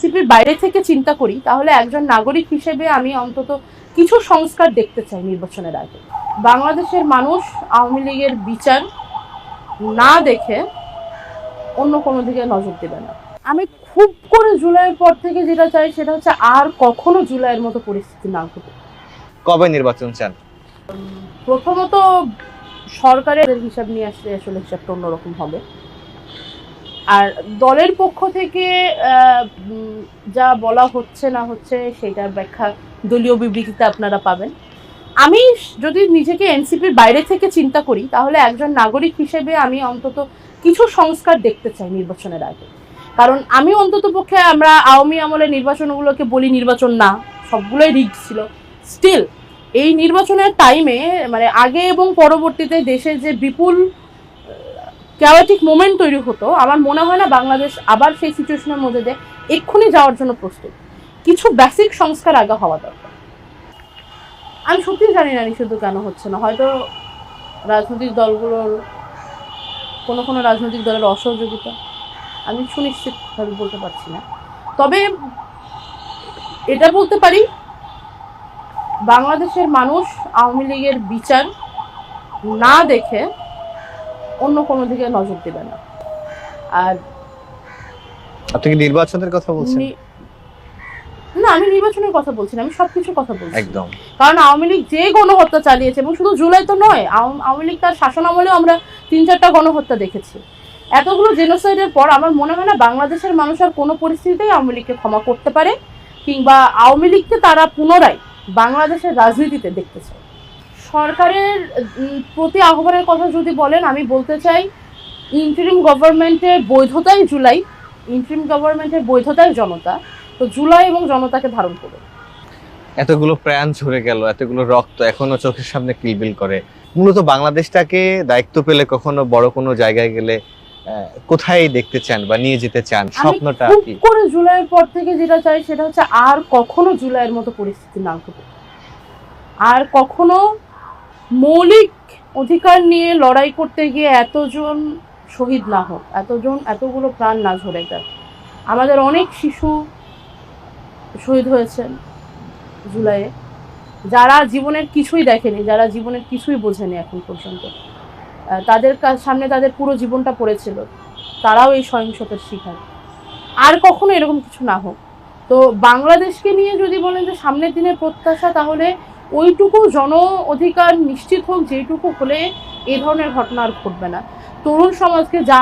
সিপির বাইরে থেকে চিন্তা করি তাহলে একজন নাগরিক হিসেবে আমি অন্তত কিছু সংস্কার দেখতে চাই নির্বাচনের আগে। বাংলাদেশের মানুষ আওয়ামী লীগের বিচার না দেখে অন্য কোনো দিকে নজর দেবে না। আমি খুব করে জুলাইয়ের পর থেকে যেটা চাই সেটা হচ্ছে আর কখনো জুলাইয়ের মতো পরিস্থিতি না ঘটে কবে নির্বাচন চান? প্রথমত সরকারের হিসাব নিয়ে আসলে আসলে হিসাবটা অন্যরকম হবে। আর দলের পক্ষ থেকে যা বলা হচ্ছে না হচ্ছে সেটার ব্যাখ্যা দলীয় বিবৃতিতে আপনারা পাবেন। আমি যদি নিজেকে এনসিপির বাইরে থেকে চিন্তা করি, তাহলে একজন নাগরিক হিসেবে আমি অন্তত কিছু সংস্কার দেখতে চাই নির্বাচনের আগে। কারণ আমি অন্তত পক্ষে আমরা আওয়ামী আমলে নির্বাচনগুলোকে বলি নির্বাচন না, সবগুলোই রিগ ছিল। স্টিল এই নির্বাচনের টাইমে মানে আগে এবং পরবর্তীতে দেশে যে বিপুল ক্যাওয়াটিক মোমেন্ট তৈরি হতো। আমার মনে হয় না বাংলাদেশ আবার সেই সিচুয়েশনের মধ্যে দিয়ে এক্ষুনি যাওয়ার জন্য প্রস্তুত। কিছু বেসিক সংস্কার আগে হওয়া দরকার। আমি সত্যিই জানি না নিষিদ্ধ কেন হচ্ছে না। হয়তো রাজনৈতিক দলগুলোর, কোনো কোনো রাজনৈতিক দলের অসহযোগিতা, আমি সুনিশ্চিতভাবে বলতে পারছি না। তবে এটা বলতে পারি, বাংলাদেশের মানুষ আওয়ামী লীগের বিচার না দেখে অন্য কোনো দিকে নজর দেবে না। আর আপনি কি নির্বাচনের কথা বলছেন? না আমি নির্বাচনের কথা বলছি না আমি সবকিছুর কথা বলছি। একদম। কারণ আওয়ামী লীগ যে গণহত্যা চালিয়েছে এবং শুধু জুলাই তো নয় আওয়ামী লীগ তার শাসন আমলেও আমরা তিন চারটা গণহত্যা দেখেছি। এতগুলো জেনোসাইডের পর আমার মনে হয় না বাংলাদেশের মানুষ আর কোনো পরিস্থিতিতেই আওয়ামী লীগকে ক্ষমা করতে পারে কিংবা আওয়ামী লীগকে তারা পুনরায় বাংলাদেশের রাজনীতিতে দেখতে চায়। সরকারের প্রতি আহ্বানের কথা যদি বলেন আমি বলতে চাই ইন্টারিম গভর্নমেন্টের বৈধতাই জুলাই ইন্টারিম গভর্নমেন্টের বৈধতাই জনতা তো জুলাই এবং জনতাকে ধারণ করবে এতগুলো প্রাণ ঝরে গেল এতগুলো রক্ত এখনও চোখের সামনে কিলবিল করে। মূলত বাংলাদেশটাকে দায়িত্ব পেলে কখনো বড় কোনো জায়গায় গেলে কোথায় দেখতে চান বা নিয়ে যেতে চান? স্বপ্নটা কি? করে জুলাইয়ের পর থেকে যেটা চাই সেটা হচ্ছে আর কখনো জুলাইয়ের মতো পরিস্থিতি না ঘটে আর কখনো মৌলিক অধিকার নিয়ে লড়াই করতে গিয়ে এতজন শহীদ না হোক, এতজন, এতগুলো প্রাণ না ঝরে যাক। আমাদের অনেক শিশু শহীদ হয়েছেন জুলাইয়ে, যারা জীবনের কিছুই দেখেনি, যারা জীবনের কিছুই বোঝেনি এখন পর্যন্ত। তাদের সামনে তাদের পুরো জীবনটা পড়েছিল, তারাও এই সহিংসতার শিকার। আর কখনো এরকম কিছু না হোক। তো বাংলাদেশকে নিয়ে যদি বলেন যে সামনের দিনের প্রত্যাশা, তাহলে ওইটুকু জন অধিকার নিশ্চিত হোক যেটুকু হলে এই ধরনের ঘটনা আর ঘটবে না। তরুণ সমাজকে যা